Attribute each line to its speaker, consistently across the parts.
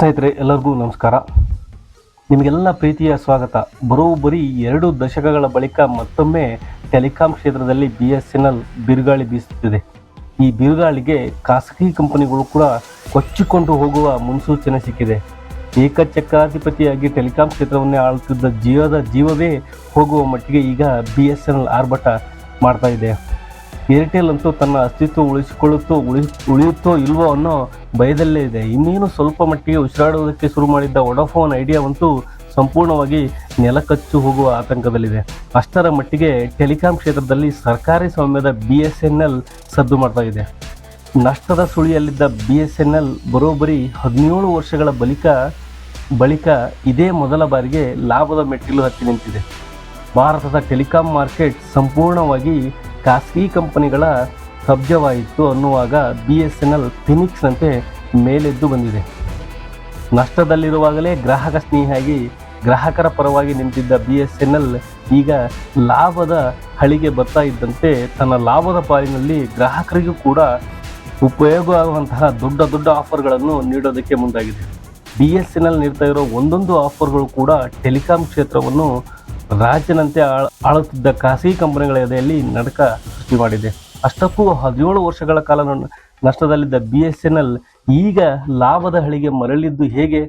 Speaker 1: ಸ್ನೇಹಿತರೆ, ಎಲ್ಲರಿಗೂ ನಮಸ್ಕಾರ. ನಿಮಗೆಲ್ಲ ಪ್ರೀತಿಯ ಸ್ವಾಗತ. ಬರೋಬ್ಬರಿ ಎರಡು ದಶಕಗಳ ಬಳಿಕ ಮತ್ತೊಮ್ಮೆ ಟೆಲಿಕಾಂ ಕ್ಷೇತ್ರದಲ್ಲಿ ಬಿ ಎಸ್ ಎನ್ ಎಲ್ ಬಿರುಗಾಳಿ ಬೀಸುತ್ತಿದೆ. ಈ ಬಿರುಗಾಳಿಗೆ ಖಾಸಗಿ ಕಂಪನಿಗಳು ಕೂಡ ಕೊಚ್ಚಿಕೊಂಡು ಹೋಗುವ ಮುನ್ಸೂಚನೆ ಸಿಕ್ಕಿದೆ. ಏಕಚಕ್ರಾಧಿಪತಿಯಾಗಿ ಟೆಲಿಕಾಂ ಕ್ಷೇತ್ರವನ್ನೇ ಆಳುತ್ತಿದ್ದ ಜಿಯೋದ ಜೀವವೇ ಹೋಗುವ ಮಟ್ಟಿಗೆ ಈಗ ಬಿ ಎಸ್ ಎನ್ ಎಲ್ ಆರ್ಭಟ ಮಾಡ್ತಾ ಇದೆ. ಏರ್ಟೆಲ್ ಅಂತೂ ತನ್ನ ಅಸ್ತಿತ್ವ ಉಳಿಸಿಕೊಳ್ಳುತ್ತೋ, ಉಳಿ, ಉಳಿಯುತ್ತೋ ಇಲ್ವೋ ಅನ್ನೋ ಭಯದಲ್ಲೇ ಇದೆ. ಇನ್ನೇನು ಸ್ವಲ್ಪ ಮಟ್ಟಿಗೆ ಉಸಿರಾಡುವುದಕ್ಕೆ ಶುರು ಮಾಡಿದ್ದ ವೊಡಾಫೋನ್ ಐಡಿಯಾವಂತೂ ಸಂಪೂರ್ಣವಾಗಿ ನೆಲಕಚ್ಚು ಹೋಗುವ ಆತಂಕದಲ್ಲಿದೆ. ಅಷ್ಟರ ಮಟ್ಟಿಗೆ ಟೆಲಿಕಾಂ ಕ್ಷೇತ್ರದಲ್ಲಿ ಸರ್ಕಾರಿ ಸ್ವಾಮ್ಯದ ಬಿ ಎಸ್ ಎನ್ ಎಲ್ ಸದ್ದು ಮಾಡ್ತಾ ಇದೆ. ನಷ್ಟದ ಸುಳಿಯಲ್ಲಿದ್ದ ಬಿ ಎಸ್ ಎನ್ ಎಲ್ ಬರೋಬ್ಬರಿ ಹದಿನೇಳು ವರ್ಷಗಳ ಬಳಿಕ ಬಳಿಕ ಇದೇ ಮೊದಲ ಬಾರಿಗೆ ಲಾಭದ ಮೆಟ್ಟಿಲು ಹತ್ತಿ ನಿಂತಿದೆ. ಭಾರತದ ಟೆಲಿಕಾಂ ಮಾರ್ಕೆಟ್ ಸಂಪೂರ್ಣವಾಗಿ ಖಾಸಗಿ ಕಂಪನಿಗಳ ಕಬ್ಜವಾಯಿತು ಅನ್ನುವಾಗ ಬಿ ಎಸ್ ಎನ್ ಎಲ್ ಫಿನಿಕ್ಸ್ನಂತೆ ಮೇಲೆದ್ದು ಬಂದಿದೆ. ನಷ್ಟದಲ್ಲಿರುವಾಗಲೇ ಗ್ರಾಹಕ ಸ್ನೇಹಿಯಾಗಿ ಗ್ರಾಹಕರ ಪರವಾಗಿ ನಿಂತಿದ್ದ ಬಿ ಎಸ್ ಎನ್ ಎಲ್ ಈಗ ಲಾಭದ ಹಳಿಗೆ ಬರ್ತಾ ಇದ್ದಂತೆ ತನ್ನ ಲಾಭದ ಪಾಲಿನಲ್ಲಿ ಗ್ರಾಹಕರಿಗೂ ಕೂಡ ಉಪಯೋಗವಾಗುವಂತಹ ದೊಡ್ಡ ದೊಡ್ಡ ಆಫರ್ಗಳನ್ನು ನೀಡೋದಕ್ಕೆ ಮುಂದಾಗಿದೆ. ಬಿ ಎಸ್ ಎನ್ ಎಲ್ ನೀಡ್ತಾ ಇರೋ ಒಂದೊಂದು ಆಫರ್ಗಳು ಕೂಡ ಟೆಲಿಕಾಂ ಕ್ಷೇತ್ರವನ್ನು ರಾಜ್ಯನಂತೆ ಆಳ್, ಆಳುತ್ತಿದ್ದ ಖಾಸಗಿ ಕಂಪನಿಗಳ ಎದೆಯಲ್ಲಿ ನಡಕ ಸೃಷ್ಟಿ ಮಾಡಿದೆ. ಅಷ್ಟಕ್ಕೂ ಹದಿನೇಳು ವರ್ಷಗಳ ಕಾಲ ನಷ್ಟದಲ್ಲಿದ್ದ ಬಿ ಎಸ್ ಎನ್ ಎಲ್ ಈಗ ಲಾಭದ ಹಳಿಗೆ ಮರಳಿದ್ದು ಹೇಗೆ?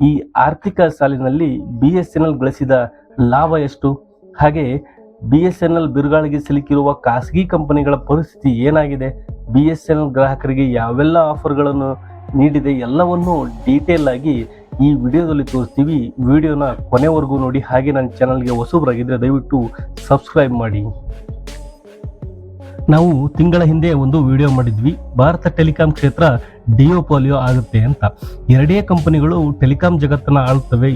Speaker 1: ಈ ಆರ್ಥಿಕ ಸಾಲಿನಲ್ಲಿ ಬಿ ಎಸ್ ಎನ್ ಎಲ್ ಗಳಿಸಿದ ಲಾಭ ಎಷ್ಟು? ಹಾಗೆ ಬಿ ಎಸ್ ಎನ್ ಎಲ್ ಬಿರುಗಾಳಿಗೆ ಸಿಲುಕಿರುವ ಖಾಸಗಿ ಕಂಪನಿಗಳ ಪರಿಸ್ಥಿತಿ ಏನಾಗಿದೆ? ಬಿ ಎಸ್ ಎನ್ ಎಲ್ ಗ್ರಾಹಕರಿಗೆ ಯಾವೆಲ್ಲ ಆಫರ್ಗಳನ್ನು ನೀಡಿದೆ? ಎಲ್ಲವನ್ನೂ ಡೀಟೇಲ್ ಆಗಿ ಈ ವಿಡಿಯೋದಲ್ಲಿ ತೋರಿಸ್ತೀವಿ ವಿಡಿಯೋನ ಕೊನೆವರೆಗೂ ನೋಡಿ. ಹಾಗೆ ನನ್ನ ಚಾನಲ್ಗೆ ಹೊಸಬರಾಗಿದ್ದರೆ ದಯವಿಟ್ಟು ಸಬ್ಸ್ಕ್ರೈಬ್ ಮಾಡಿ. ನಾವು ತಿಂಗಳ ಹಿಂದೆ ಒಂದು ವಿಡಿಯೋ ಮಾಡಿದ್ವಿ. ಭಾರತ ಟೆಲಿಕಾಂ ಕ್ಷೇತ್ರ ಡಿಯೋಪೋಲಿಯೋ ಆಗುತ್ತೆ ಅಂತ. ಎರಡೇ ಕಂಪನಿಗಳು ಟೆಲಿಕಾಂ ಜಗತ್ತನ್ನ ಆಳುತ್ತವೆ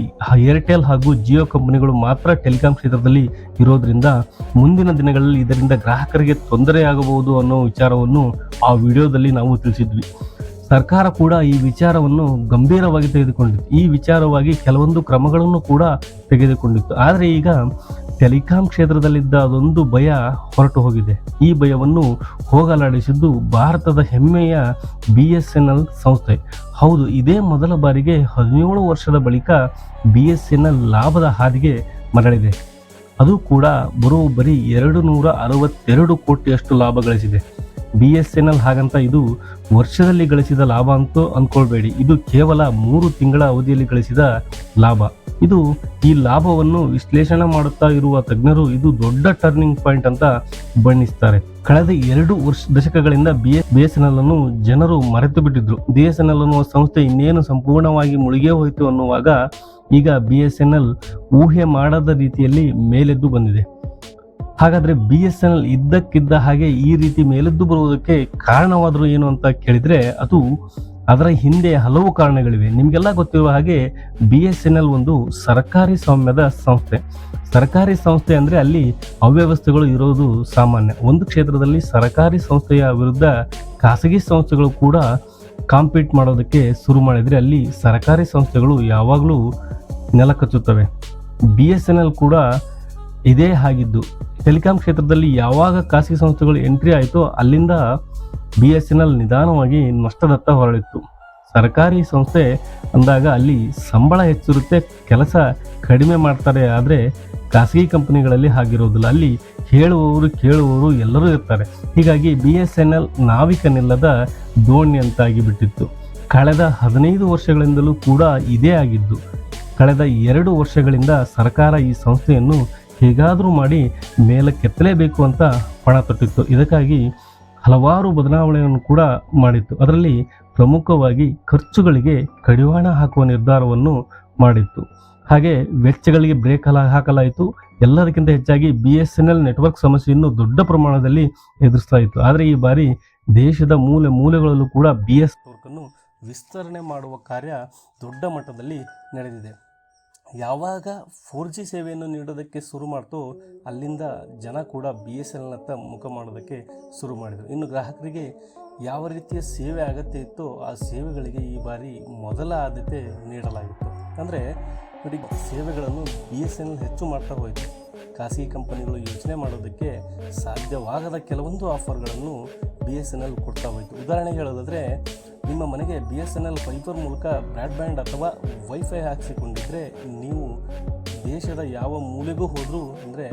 Speaker 1: ಏರ್ಟೆಲ್ ಹಾಗೂ ಜಿಯೋ ಕಂಪನಿಗಳು ಮಾತ್ರ ಟೆಲಿಕಾಂ ಕ್ಷೇತ್ರದಲ್ಲಿ ಇರೋದ್ರಿಂದ ಮುಂದಿನ ದಿನಗಳಲ್ಲಿ ಇದರಿಂದ ಗ್ರಾಹಕರಿಗೆ ತೊಂದರೆಯಾಗಬಹುದು ಅನ್ನೋ ವಿಚಾರವನ್ನು ಆ ವಿಡಿಯೋದಲ್ಲಿ ನಾವು ತಿಳಿಸಿದ್ವಿ. ಸರ್ಕಾರ ಕೂಡ ಈ ವಿಚಾರವನ್ನು ಗಂಭೀರವಾಗಿ ತೆಗೆದುಕೊಂಡಿತ್ತು. ಈ ವಿಚಾರವಾಗಿ ಕೆಲವೊಂದು ಕ್ರಮಗಳನ್ನು ಕೂಡ ತೆಗೆದುಕೊಂಡಿತ್ತು. ಆದರೆ ಈಗ ಟೆಲಿಕಾಂ ಕ್ಷೇತ್ರದಲ್ಲಿದ್ದ ಅದೊಂದು ಭಯ ಹೊರಟು ಹೋಗಿದೆ. ಈ ಭಯವನ್ನು ಹೋಗಲಾಡಿಸಿದ್ದು ಭಾರತದ ಹೆಮ್ಮೆಯ ಬಿ ಎಸ್ ಎನ್ ಎಲ್ ಸಂಸ್ಥೆ. ಹೌದು, ಇದೇ ಮೊದಲ ಬಾರಿಗೆ ಹದಿನೇಳು ವರ್ಷದ ಬಳಿಕ ಬಿ ಎಸ್ ಎನ್ ಲಾಭದ ಹಾದಿಗೆ ಮರಳಿದೆ. ಅದು ಕೂಡ ಬರೋಬ್ಬರಿ ಎರಡು ನೂರ ಅರವತ್ತೆರಡು ಕೋಟಿಯಷ್ಟು ಲಾಭ ಗಳಿಸಿದೆ. ಬಿ ಎಸ್ ಎನ್ ಎಲ್ ಹಾಗಂತ ಇದು ವರ್ಷದಲ್ಲಿ ಗಳಿಸಿದ ಲಾಭ ಅಂತೂ ಅಂದ್ಕೊಳ್ಬೇಡಿ ಇದು ಕೇವಲ ಮೂರು ತಿಂಗಳ ಅವಧಿಯಲ್ಲಿ ಗಳಿಸಿದ ಲಾಭ. ಇದು ಈ ಲಾಭವನ್ನು ವಿಶ್ಲೇಷಣೆ ಮಾಡುತ್ತಾ ಇರುವ ತಜ್ಞರು ಇದು ದೊಡ್ಡ ಟರ್ನಿಂಗ್ ಪಾಯಿಂಟ್ ಅಂತ ಬಣ್ಣಿಸ್ತಾರೆ. ಕಳೆದ ಎರಡು ವರ್ಷ ದಶಕಗಳಿಂದ B S B S N L ಅನ್ನು ಜನರು ಮರೆತು ಬಿಟ್ಟಿದ್ರು. ಬಿ ಎಸ್ ಎನ್ ಎಲ್ ಅನ್ನುವ ಸಂಸ್ಥೆ ಇನ್ನೇನು ಸಂಪೂರ್ಣವಾಗಿ ಮುಳುಗೇ ಹೋಯಿತು ಅನ್ನುವಾಗ ಈಗ ಬಿ ಎಸ್ ಎನ್ ಎಲ್ ಊಹೆ ಮಾಡದ ರೀತಿಯಲ್ಲಿ ಮೇಲೆದ್ದು ಬಂದಿದೆ. ಹಾಗಾದ್ರೆ ಬಿ ಎಸ್ ಎನ್ ಎಲ್ ಇದ್ದಕ್ಕಿದ್ದ ಹಾಗೆ ಈ ರೀತಿ ಮೇಲೆದ್ದು ಬರುವುದಕ್ಕೆ ಕಾರಣವಾದರೂ ಏನು ಅಂತ ಕೇಳಿದ್ರೆ ಅದು ಅದರ ಹಿಂದೆ ಹಲವು ಕಾರಣಗಳಿವೆ. ನಿಮಗೆಲ್ಲ ಗೊತ್ತಿರುವ ಹಾಗೆ ಬಿ ಎಸ್ ಎನ್ ಎಲ್ ಒಂದು ಸರ್ಕಾರಿ ಸ್ವಾಮ್ಯದ ಸಂಸ್ಥೆ. ಸರ್ಕಾರಿ ಸಂಸ್ಥೆ ಅಂದರೆ ಅಲ್ಲಿ ಅವ್ಯವಸ್ಥೆಗಳು ಇರೋದು ಸಾಮಾನ್ಯ. ಒಂದು ಕ್ಷೇತ್ರದಲ್ಲಿ ಸರ್ಕಾರಿ ಸಂಸ್ಥೆಯ ವಿರುದ್ಧ ಖಾಸಗಿ ಸಂಸ್ಥೆಗಳು ಕೂಡ ಕಾಂಪೀಟ್ ಮಾಡೋದಕ್ಕೆ ಶುರು ಮಾಡಿದರೆ ಅಲ್ಲಿ ಸರ್ಕಾರಿ ಸಂಸ್ಥೆಗಳು ಯಾವಾಗಲೂ ನೆಲಕಚ್ಚುತ್ತವೆ. ಬಿ ಎಸ್ ಎನ್ ಎಲ್ ಕೂಡ ಇದೇ ಆಗಿದ್ದು ಟೆಲಿಕಾಂ ಕ್ಷೇತ್ರದಲ್ಲಿ ಯಾವಾಗ ಖಾಸಗಿ ಸಂಸ್ಥೆಗಳು ಎಂಟ್ರಿ ಆಯಿತೋ ಅಲ್ಲಿಂದ ಬಿ ಎಸ್ ಎನ್ ಎಲ್ ನಿಧಾನವಾಗಿ ನಷ್ಟದತ್ತ ಹೊರಳಿತ್ತು. ಸರ್ಕಾರಿ ಸಂಸ್ಥೆ ಅಂದಾಗ ಅಲ್ಲಿ ಸಂಬಳ ಹೆಚ್ಚಿರುತ್ತೆ, ಕೆಲಸ ಕಡಿಮೆ ಮಾಡ್ತಾರೆ, ಆದರೆ ಖಾಸಗಿ ಕಂಪನಿಗಳಲ್ಲಿ ಆಗಿರೋದಿಲ್ಲ ಅಲ್ಲಿ ಹೇಳುವವರು ಕೇಳುವವರು ಎಲ್ಲರೂ ಇರ್ತಾರೆ. ಹೀಗಾಗಿ ಬಿ ಎಸ್ ಎನ್ ಎಲ್ ನಾವಿಕನಿಲ್ಲದ ದೋಣಿ ಅಂತಾಗಿ ಬಿಟ್ಟಿತ್ತು. ಕಳೆದ ಹದಿನೈದು ವರ್ಷಗಳಿಂದಲೂ ಕೂಡ ಇದೇ ಆಗಿದ್ದು, ಕಳೆದ ಎರಡು ವರ್ಷಗಳಿಂದ ಸರ್ಕಾರ ಈ ಸಂಸ್ಥೆಯನ್ನು ಹೇಗಾದರೂ ಮಾಡಿ ಮೇಲಕ್ಕೆತ್ತಲೇಬೇಕು ಅಂತ ಪಣ ತೊಟ್ಟಿತ್ತು. ಇದಕ್ಕಾಗಿ ಹಲವಾರು ಬದಲಾವಣೆಯನ್ನು ಕೂಡ ಮಾಡಿತ್ತು. ಅದರಲ್ಲಿ ಪ್ರಮುಖವಾಗಿ ಖರ್ಚುಗಳಿಗೆ ಕಡಿವಾಣ ಹಾಕುವ ನಿರ್ಧಾರವನ್ನು ಮಾಡಿತ್ತು. ಹಾಗೆ ವೆಚ್ಚಗಳಿಗೆ ಬ್ರೇಕ್ ಹಲ, ಹಾಕಲಾಯಿತು. ಎಲ್ಲದಕ್ಕಿಂತ ಹೆಚ್ಚಾಗಿ B S N L network ಸಮಸ್ಯೆಯನ್ನು ದೊಡ್ಡ ಪ್ರಮಾಣದಲ್ಲಿ ಎದುರಿಸ್ತಾ ಇತ್ತು. ಆದರೆ ಈ ಬಾರಿ ದೇಶದ ಮೂಲೆ ಮೂಲೆಗಳಲ್ಲೂ ಕೂಡ ಬಿ ಎಸ್ ನೆಟ್ವರ್ಕನ್ನು ವಿಸ್ತರಣೆ ಮಾಡುವ ಕಾರ್ಯ ದೊಡ್ಡ ಮಟ್ಟದಲ್ಲಿ ನಡೆದಿದೆ. ಯಾವಾಗ ಫೋರ್ ಜಿ ಸೇವೆಯನ್ನು ನೀಡೋದಕ್ಕೆ ಶುರು ಮಾಡ್ತೋ ಅಲ್ಲಿಂದ ಜನ ಕೂಡ ಬಿ ಎಸ್ ಎಲ್ನತ್ತ ಮುಖ ಮಾಡೋದಕ್ಕೆ ಶುರು ಮಾಡಿದರು. ಇನ್ನು ಗ್ರಾಹಕರಿಗೆ ಯಾವ ರೀತಿಯ ಸೇವೆ ಅಗತ್ಯ ಇತ್ತೋ ಆ ಸೇವೆಗಳಿಗೆ ಈ ಬಾರಿ ಮೊದಲ ಆದ್ಯತೆ ನೀಡಲಾಗಿತ್ತು. ಅಂದರೆ ನೋಡಿ, ಸೇವೆಗಳನ್ನು ಬಿ ಎಸ್ ಎನ್ ಎಲ್ ಹೆಚ್ಚು ಮಾಡ್ತಾ ಹೋಯಿತು. ಖಾಸಗಿ ಕಂಪನಿಗಳು ಯೋಚನೆ ಮಾಡೋದಕ್ಕೆ ಸಾಧ್ಯವಾಗದ ಕೆಲವೊಂದು ಆಫರ್ಗಳನ್ನು ಬಿ ಎಸ್ ಎನ್ ಎಲ್ ಕೊಡ್ತಾ ಹೋಯಿತು. ಉದಾಹರಣೆಗೆ ಹೇಳೋದಾದರೆ ನಿಮ್ಮ ಮನೆಗೆ B S N L fibre ಮೂಲಕ ಬ್ರಾಡ್ಬ್ಯಾಂಡ್ ಅಥವಾ ವೈಫೈ ಹಾಕಿಸಿಕೊಂಡಿದ್ದರೆ ನೀವು ದೇಶದ ಯಾವ ಮೂಲೆಗೂ ಹೋದರೂ ಅಂದರೆ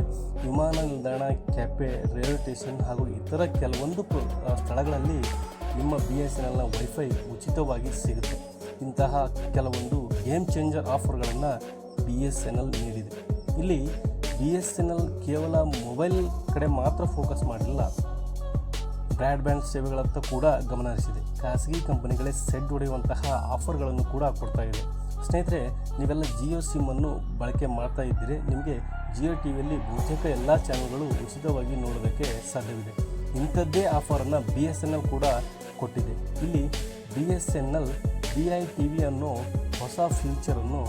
Speaker 1: ವಿಮಾನ ನಿಲ್ದಾಣ ಕೆಫೆ ರೈಲ್ವೆ ಸ್ಟೇಷನ್ ಹಾಗೂ ಇತರ ಕೆಲವೊಂದು ಸ್ಥಳಗಳಲ್ಲಿ ನಿಮ್ಮ ಬಿ ಎಸ್ ಎನ್ ಎಲ್ನ ವೈಫೈ ಉಚಿತವಾಗಿ ಸಿಗುತ್ತೆ. ಇಂತಹ ಕೆಲವೊಂದು ಗೇಮ್ ಚೇಂಜರ್ ಆಫರ್ಗಳನ್ನು ಬಿ ಎಸ್ ಎನ್ ಎಲ್ ನೀಡಿದೆ. ಇಲ್ಲಿ ಬಿ ಎಸ್ ಎನ್ ಎಲ್ ಕೇವಲ ಮೊಬೈಲ್ ಕಡೆ ಮಾತ್ರ ಫೋಕಸ್ ಮಾಡಿಲ್ಲ. ಬ್ರಾಡ್ಬ್ಯಾಂಡ್ ಸೇವೆಗಳತ್ತ ಕೂಡ ಗಮನ ಹರಿಸಿದೆ ಖಾಸಗಿ ಕಂಪನಿಗಳೇ ಸೆಡ್ ಹೊಡೆಯುವಂತಹ ಆಫರ್ಗಳನ್ನು ಕೂಡ ಕೊಡ್ತಾ ಇದೆ. ಸ್ನೇಹಿತರೆ, ನೀವೆಲ್ಲ ಜಿಯೋ ಸಿಮ್ಮನ್ನು ಬಳಕೆ ಮಾಡ್ತಾ ಇದ್ದೀರಿ. ನಿಮಗೆ ಜಿಯೋ ಟಿ ವಿಯಲ್ಲಿ ಬಹುತೇಕ ಎಲ್ಲ ಚಾನಲ್ಗಳು ಉಚಿತವಾಗಿ ನೋಡೋದಕ್ಕೆ ಸಾಧ್ಯವಿದೆ. ಇಂಥದ್ದೇ ಆಫರನ್ನು ಬಿ ಎಸ್ ಎನ್ ಎಲ್ ಕೂಡ ಕೊಟ್ಟಿದೆ. ಇಲ್ಲಿ B S N L B I T V ಅನ್ನೋ ಹೊಸ ಫ್ಯೂಚರನ್ನು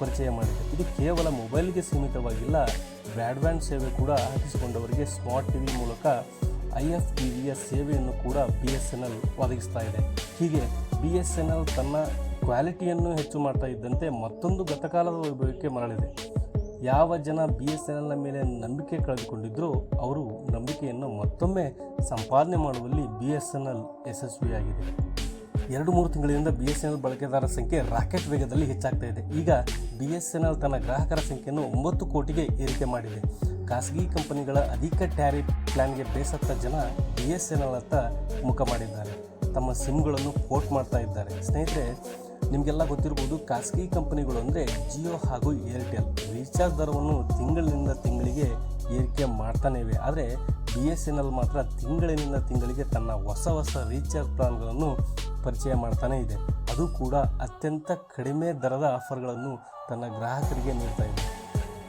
Speaker 1: ಪರಿಚಯ ಮಾಡಿದೆ. ಇದು ಕೇವಲ ಮೊಬೈಲ್ಗೆ ಸೀಮಿತವಾಗಿಲ್ಲ, ಬ್ರಾಡ್ಬ್ಯಾಂಡ್ ಸೇವೆ ಕೂಡ ಹಾಕಿಸಿಕೊಂಡವರಿಗೆ ಸ್ಮಾರ್ಟ್ ಟಿ ವಿ ಮೂಲಕ ಐ ಎಫ್ ಟಿ ವಿಯ ಸೇವೆಯನ್ನು ಕೂಡ ಬಿ ಎಸ್ ಎನ್ ಎಲ್ ಒದಗಿಸ್ತಾ ಇದೆ. ಹೀಗೆ ಬಿ ಎಸ್ ಎನ್ ಎಲ್ ತನ್ನ ಕ್ವಾಲಿಟಿಯನ್ನು ಹೆಚ್ಚು ಮಾಡ್ತಾ ಇದ್ದಂತೆ ಮತ್ತೊಂದು ಗತಕಾಲದ ವೈಭವಕ್ಕೆ ಮರಳಿದೆ. ಯಾವ ಜನ ಬಿ ಎಸ್ ಎನ್ ಎಲ್ನ ಮೇಲೆ ನಂಬಿಕೆ ಕಳೆದುಕೊಂಡಿದ್ದರೂ ಅವರು ನಂಬಿಕೆಯನ್ನು ಮತ್ತೊಮ್ಮೆ ಸಂಪಾದನೆ ಮಾಡುವಲ್ಲಿ ಬಿ ಎಸ್ ಎನ್ ಎಲ್ ಯಶಸ್ವಿಯಾಗಿದೆ. ಎರಡು ಮೂರು ತಿಂಗಳಿಂದ ಬಿ ಎಸ್ ಎನ್ ಎಲ್ ಬಳಕೆದಾರರ ಸಂಖ್ಯೆ ರಾಕೆಟ್ ವೇಗದಲ್ಲಿ ಹೆಚ್ಚಾಗ್ತಾ ಇದೆ. ಈಗ ಬಿ ಎಸ್ ಎನ್ ಎಲ್ ತನ್ನ ಗ್ರಾಹಕರ ಸಂಖ್ಯೆಯನ್ನು ಒಂಬತ್ತು ಕೋಟಿಗೆ ಏರಿಕೆ ಮಾಡಿದೆ. ಖಾಸಗಿ ಕಂಪನಿಗಳ ಅಧಿಕ ಟ್ಯಾರಿಫ್ ಪ್ಲಾನ್ಗೆ ಬೇಸತ್ತ ಜನ ಬಿ ಎಸ್ ಎನ್ ಎಲ್ ಅತ್ತ ಮುಖ ಮಾಡಿದ್ದಾರೆ. ತಮ್ಮ ಸಿಮ್ಗಳನ್ನು ಪೋರ್ಟ್ ಮಾಡ್ತಾ ಇದ್ದಾರೆ. ಸ್ನೇಹಿತರೆ, ನಿಮಗೆಲ್ಲ ಗೊತ್ತಿರ್ಬೋದು, ಖಾಸಗಿ ಕಂಪನಿಗಳು ಅಂದರೆ ಜಿಯೋ ಹಾಗೂ ಏರ್ಟೆಲ್. ರೀಚಾರ್ಜ್ ದರವನ್ನು ತಿಂಗಳಿನಿಂದ ತಿಂಗಳಿಗೆ ಏರಿಕೆ ಮಾಡ್ತಾನೇ ಇವೆ. ಆದರೆ ಬಿ ಎಸ್ ಎನ್ ಎಲ್ ಮಾತ್ರ ತಿಂಗಳಿನಿಂದ ತಿಂಗಳಿಗೆ ತನ್ನ ಹೊಸ ಹೊಸ ರೀಚಾರ್ಜ್ ಪ್ಲಾನ್ಗಳನ್ನು ಪರಿಚಯ ಮಾಡ್ತಾನೇ ಇದೆ. ಅದು ಕೂಡ ಅತ್ಯಂತ ಕಡಿಮೆ ದರದ ಆಫರ್ಗಳನ್ನು ತನ್ನ ಗ್ರಾಹಕರಿಗೆ ನೀಡ್ತಾ ಇದೆ.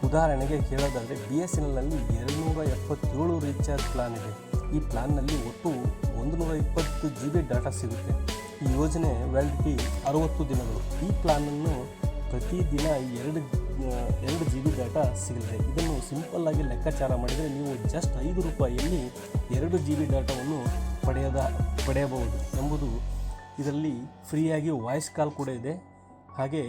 Speaker 1: ಉದಾಹರಣೆಗೆ ಹೇಳೋದಾದರೆ ಬಿ ಎಸ್ ಎನ್ ಎಲ್ನಲ್ಲಿ ಎರಡುನೂರ ಎಪ್ಪತ್ತೇಳು ರೀಚಾರ್ಜ್ ಪ್ಲಾನ್ ಇದೆ. ಈ ಪ್ಲಾನ್ನಲ್ಲಿ ಒಟ್ಟು ಒಂದು ನೂರ ಇಪ್ಪತ್ತು ಜಿ ಬಿ ಡಾಟಾ ಸಿಗುತ್ತೆ. ಈ ಯೋಜನೆ ವ್ಯಾಲಿಡಿಟಿ ಅರುವತ್ತು ದಿನಗಳು. ಈ ಪ್ಲಾನನ್ನು ಪ್ರತಿದಿನ ಎರಡು ಎರಡು ಜಿ ಬಿ ಡಾಟಾ ಸಿಗಲಿದೆ. ಇದನ್ನು ಸಿಂಪಲ್ಲಾಗಿ ಲೆಕ್ಕಾಚಾರ ಮಾಡಿದರೆ ನೀವು ಜಸ್ಟ್ ಐದು ರೂಪಾಯಿಯಲ್ಲಿ ಎರಡು ಜಿ ಬಿ ಡಾಟಾವನ್ನು ಪಡೆಯದ, ಪಡೆಯಬಹುದು ಎಂಬುದು ಇದರಲ್ಲಿ ಫ್ರೀಯಾಗಿ ವಾಯ್ಸ್ ಕಾಲ್ ಕೂಡ ಇದೆ. ಹಾಗೆ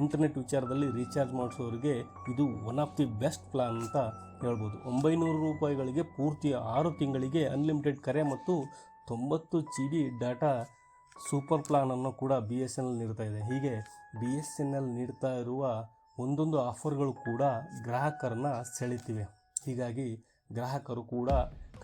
Speaker 1: ಇಂಟರ್ನೆಟ್ ವಿಚಾರದಲ್ಲಿ ರೀಚಾರ್ಜ್ ಮಾಡಿಸೋರಿಗೆ ಇದು one of the best plan ಅಂತ ಹೇಳ್ಬೋದು. ಒಂಬೈನೂರು ರೂಪಾಯಿಗಳಿಗೆ ಪೂರ್ತಿ ಆರು ತಿಂಗಳಿಗೆ ಅನ್ಲಿಮಿಟೆಡ್ ಕರೆ ಮತ್ತು ತೊಂಬತ್ತು ಜಿ ಬಿ ಡಾಟಾ ಸೂಪರ್ ಪ್ಲಾನನ್ನು ಕೂಡ ಬಿ ಎಸ್ ಎನ್ ಎಲ್ ನೀಡ್ತಾ ಇದೆ. ಹೀಗೆ ಬಿ ಎಸ್ ಎನ್ ಎಲ್ ನೀಡ್ತಾ ಇರುವ ಒಂದೊಂದು ಆಫರ್ಗಳು ಕೂಡ ಗ್ರಾಹಕರನ್ನು ಸೆಳೀತಿವೆ. ಹೀಗಾಗಿ ಗ್ರಾಹಕರು ಕೂಡ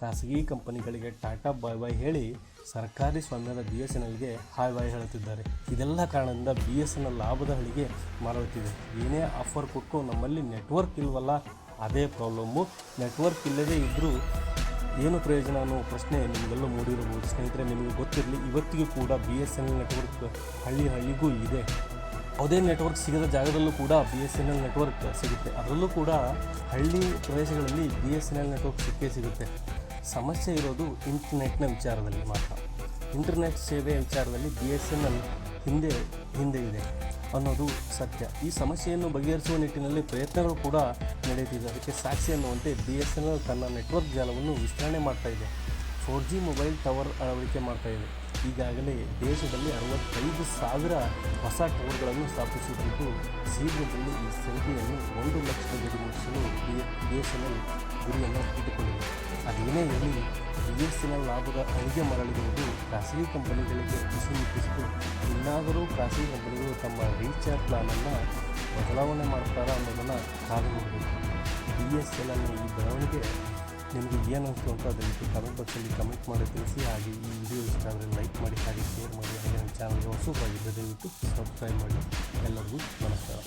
Speaker 1: ಖಾಸಗಿ ಕಂಪನಿಗಳಿಗೆ ಟಾಟಾ ಬಾಯ್ ಬಾಯ್ ಹೇಳಿ ಸರ್ಕಾರಿ ಸ್ವಾಮ್ಯದ ಬಿ ಎಸ್ ಎನ್ ಎಲ್ಗೆ ಹಾಯ್ ಬಾಯ್ ಹೇಳುತ್ತಿದ್ದಾರೆ. ಇದೆಲ್ಲ ಕಾರಣದಿಂದ ಬಿ ಎಸ್ ಎನ್ ಲಾಭದ ಹಳಿಗೆ ಮಾರುತ್ತಿದೆ ಏನೇ ಆಫರ್ ಕೊಟ್ಟು ನಮ್ಮಲ್ಲಿ ನೆಟ್ವರ್ಕ್ ಇಲ್ವಲ್ಲ? ಅದೇ ಪ್ರಾಬ್ಲಮ್ಮು. ನೆಟ್ವರ್ಕ್ ಇಲ್ಲದೇ ಇದ್ದರೂ ಏನು ಪ್ರಯೋಜನ ಅನ್ನೋ ಪ್ರಶ್ನೆ ನಿಮಗೆಲ್ಲ ಮೂಡಿರಬಹುದು. ಸ್ನೇಹಿತರೆ, ನಿಮಗೆ ಗೊತ್ತಿರಲಿ, ಇವತ್ತಿಗೂ ಕೂಡ B S N L network ಹಳ್ಳಿ ಹಳ್ಳಿಗೂ ಇದೆ. ಯಾವುದೇ ನೆಟ್ವರ್ಕ್ ಸಿಗದ ಜಾಗದಲ್ಲೂ ಕೂಡ B S N L network ಸಿಗುತ್ತೆ. ಅದರಲ್ಲೂ ಕೂಡ ಹಳ್ಳಿ ಪ್ರದೇಶಗಳಲ್ಲಿ B S N L network ಸಿಕ್ಕೇ ಸಿಗುತ್ತೆ. ಸಮಸ್ಯೆ ಇರೋದು ಇಂಟರ್ನೆಟ್ನ ವಿಚಾರದಲ್ಲಿ ಮಾತ್ರ. ಇಂಟರ್ನೆಟ್ ಸೇವೆಯ ವಿಚಾರದಲ್ಲಿ ಬಿ ಎಸ್ ಎನ್ ಎಲ್ ಹಿಂದೆ ಹಿಂದೆ ಇದೆ ಅನ್ನೋದು ಸತ್ಯ. ಈ ಸಮಸ್ಯೆಯನ್ನು ಬಗೆಹರಿಸುವ ನಿಟ್ಟಿನಲ್ಲಿ ಪ್ರಯತ್ನಗಳು ಕೂಡ ನಡೆಯುತ್ತಿದೆ. ಅದಕ್ಕೆ ಸಾಕ್ಷಿ ಅನ್ನುವಂತೆ ಬಿ ಎಸ್ ಎನ್ ಎಲ್ ತನ್ನ ನೆಟ್ವರ್ಕ್ ಜಾಲವನ್ನು ವಿಸ್ತರಣೆ ಮಾಡ್ತಾ ಇದೆ. ಫೋರ್ ಜಿ ಮೊಬೈಲ್ ಟವರ್ ಅಳವಡಿಕೆ ಮಾಡ್ತಾ ಇದೆ. ಈಗಾಗಲೇ ದೇಶದಲ್ಲಿ ಅರವತ್ತೈದು ಸಾವಿರ ಹೊಸ ಟವರ್ಗಳನ್ನು ಸ್ಥಾಪಿಸುತ್ತಿದ್ದು, ಶೀಘ್ರದಲ್ಲಿ ಈ ಸಂಖ್ಯೆಯನ್ನು ಒಂದು ಲಕ್ಷದ ಗುರಿ ಮುಗಿಸಲು ಬಿ ಎಸ್ ಎನ್ ಎಲ್ ಗುರಿಯನ್ನು ಇಟ್ಟುಕೊಂಡಿದೆ. ಅದೇನೇ ಇರಲಿ ಬಿ ಎಸ್ ಎನ್ ಎಲ್ ಲಾಭದ ಅಡುಗೆ ಮರಳಿರುವುದು ಖಾಸಗಿ ಕಂಪನಿಗಳಿಗೆ ಬಿಸಿ ಮುಟ್ಟಿಸಿತು. ಇನ್ನಾದರೂ ಖಾಸಗಿ ಕಂಪನಿಗಳು ತಮ್ಮ ರೀಚಾರ್ಜ್ ಪ್ಲಾನನ್ನು ಬದಲಾವಣೆ ಮಾಡ್ತಾರಾ ಅನ್ನೋದನ್ನು ಕಾದು ನೋಡಬೇಕು ಬಿ ಎಸ್ ಎಲ್ ಎಲ್ನ ಈ ಬೆಳವಣಿಗೆ ನಿಮಗೆ ಏನು ಅಂತ ದಯವಿಟ್ಟು ಕಮೆಂಟ್ ಬಾಕ್ಸಲ್ಲಿ ಕಮೆಂಟ್ ಮಾಡಿ ತಿಳಿಸಿ. ಹಾಗೆ ಈ ವಿಡಿಯೋ ಇಷ್ಟ ಆದರೆ ಲೈಕ್ ಮಾಡಿ, ಹಾಗೆ ಶೇರ್ ಮಾಡಿ, ಹಾಗೆ ನನ್ನ ಚಾನಲ್ಗೆ ಹೊಸಬಾಗಿದ್ದರೆ ದಯವಿಟ್ಟು ಸಬ್ಸ್ಕ್ರೈಬ್ ಮಾಡಿ. ಎಲ್ಲರಿಗೂ ನಮಸ್ಕಾರ.